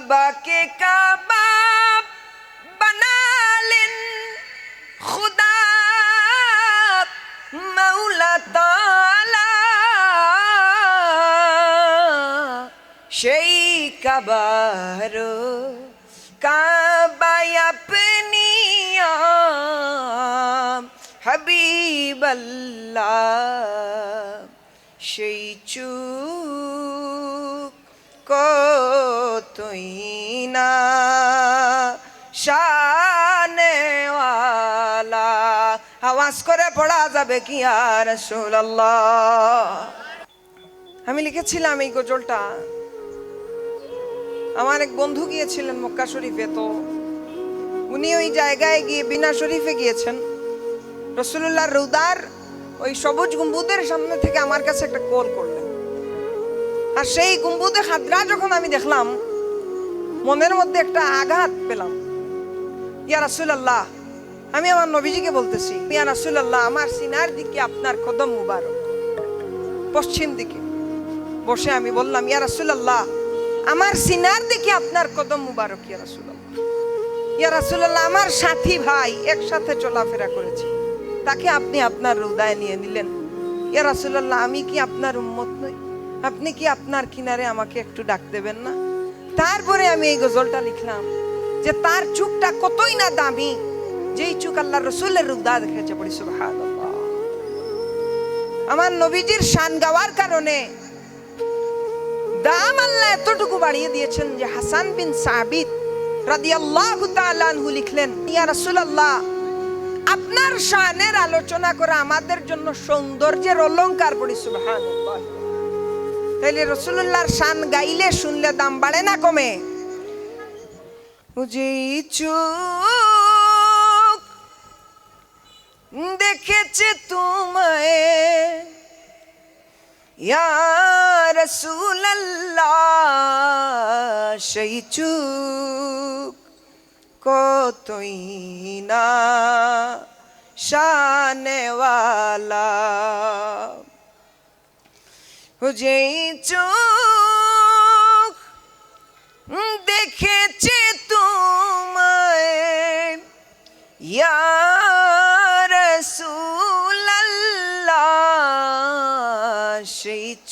কাবাকে কাবা বানালেন খুদা মৌলা তালা সেই কাবার কাবায় আপনি হাবিবাল্লাহ। সেই চুক আওয়াজ করে পড়া যাবে কি আর রসুল্লাহ আমি লিখেছিলাম এই গজলটা। আমার এক বন্ধু গিয়েছিলেন মক্কা শরীফে, তো উনি ওই জায়গায় গিয়ে বিনা শরীফে গিয়েছেন। রসুল্লাহ রুদার ওই সবুজ গম্বুদের সামনে থেকে আমার কাছে একটা কল করলেন। আর সেই গম্বুদে হাতরা যখন আমি দেখলাম, মনের মধ্যে একটা আঘাত পেলাম। ইয়া রাসুলাল্লাহ আমি আমার নবীজিকে বলতেছি, ইয়া রাসুলাল্লাহ, আমার সিনার দিকে আপনার কদম মুবারক। পশ্চিম দিকে। বসে আমি বললাম, ইয়া রাসুলাল্লাহ, আমার সিনার দিকে আপনার কদম মুবারক, ইয়া রাসুলাল্লাহ। ইয়া রাসুলাল্লাহ, আমার সাথী ভাই একসাথে চলাফেরা করেছি। তাকে আপনি আপনার হৃদয় নিয়ে নিলেন। ইয়া রাসুলাল্লাহ, আমি কি আপনার উম্মত নই? আপনি কি আপনার কিনারে আমাকে একটু ডাক দেবেন না? তারপরে আমি এই গজলটা লিখলাম যে, তার চুকটা কতই না দামি রসুলের রুদা দেখেছে পড়ি আমার নবীজির শান গাওয়ার কারণে দাম আল্লাহ এতটুকু বাড়িয়ে দিয়েছেন যে হাসান বিন সাবিত রাদিয়াল্লাহু তাআলা আনহু লিখলেন ইয়া রাসূলুল্লাহ আপনার শানের আলোচনা করা আমাদের জন্য সৌন্দর্যের অলংকার পড়ি সুবহানাল্লাহ তাইলে রসুল্লাহর শান গাইলে শুনলে দাম বাড়ে না কমে যেই দেখেছে তোমায়। রসুল্লাহ সেই চুক কতই না শানেওয়ালা। যেই চোখ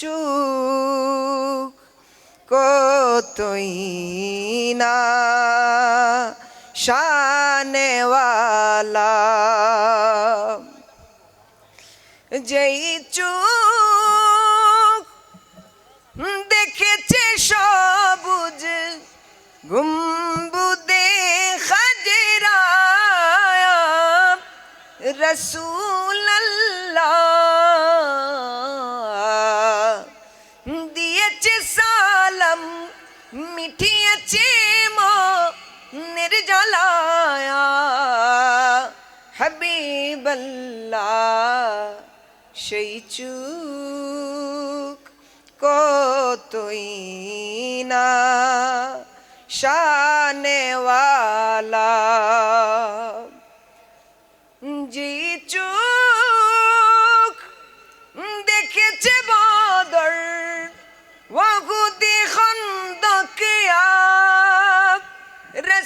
চোখ কতই না শানেওয়ালা। যেই চোখ দেখেছে সবুজ গুম্বুদে খাজরা রসুল্লাহ মিঠিয়েছে নির্জলায়া। হাবিবাল্লাহ সেই চুক কতই না শানেওয়ালা।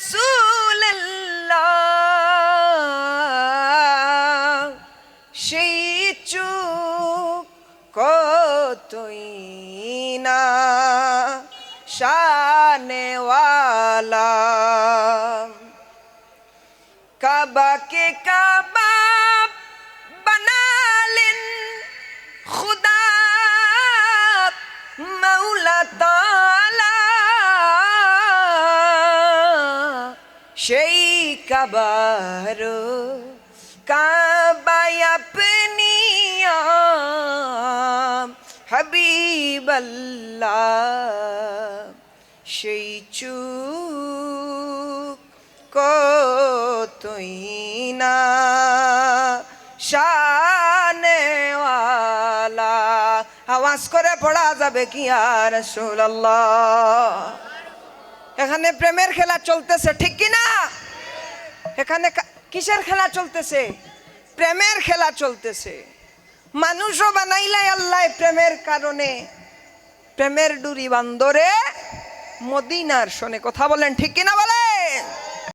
রসুল্লাহ সেই চুক কতই না শানেওয়ালা। সেই কাবার কাবায় আপনি হাবিবাল্লাহ। সেই চুক কতই না শানেওয়ালা। আওয়াজ করে পড়া যাবে কি আর রসুল্লাহ এখানে প্রেমের খেলা চলতেছে, ঠিক কি না এখানে কিসের খেলা চলতেছে? প্রেমের খেলা চলতেছে। মানুষও বানাইলাই আল্লাহ প্রেমের কারণে। প্রেমের ডুরি বান্দরে মদিনার শোনে কথা বলেন, ঠিক কিনা বলেন?